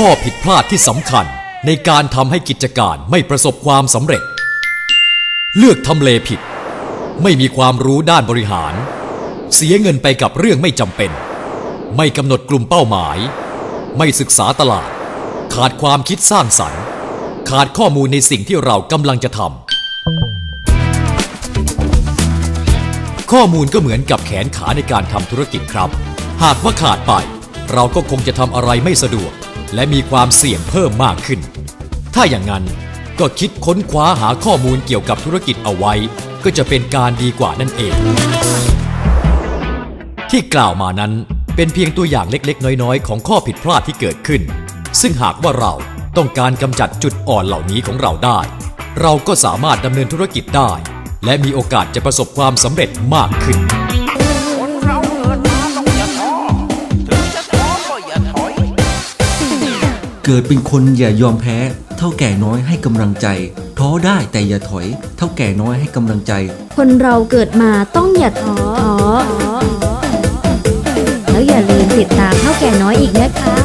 ข้อผิดพลาดที่สำคัญในการทำให้กิจการไม่ประสบความสำเร็จ เลือกทำเลผิด ไม่มีความรู้ด้านบริหาร เสียเงินไปกับเรื่องไม่จำเป็น ไม่กำหนดกลุ่มเป้าหมาย ไม่ศึกษาตลาด ขาดความคิดสร้างสรรค์ ขาดข้อมูลในสิ่งที่เรากำลังจะทำข้อมูลก็เหมือนกับแขนขาในการทำธุรกิจครับ หากว่าขาดไป เราก็คงจะทำอะไรไม่สะดวก และมีความเสี่ยงเพิ่มมากขึ้น ถ้าอย่างนั้นก็คิดค้นคว้าหาข้อมูลเกี่ยวกับธุรกิจเอาไว้ ก็จะเป็นการดีกว่านั่นเอง ที่กล่าวมานั้นเป็นเพียงตัวอย่างเล็กๆ น้อยๆ ของข้อผิดพลาดที่เกิดขึ้น ซึ่งหากว่าเราต้องการกำจัดจุดอ่อนเหล่านี้ของเราได้ เราก็สามารถดำเนินธุรกิจได้ และมีโอกาสจะประสบความสำเร็จมากขึ้น เกิดเป็นคนอย่ายอมแพ้ เท่าแก่น้อยให้กำลังใจ ท้อได้แต่อย่าถอย เท่าแก่น้อยให้กำลังใจ คนเราเกิดมาต้องอย่าท้อแล้วอย่าลืมติดตามเท่าแก่น้อยอีกนะคะ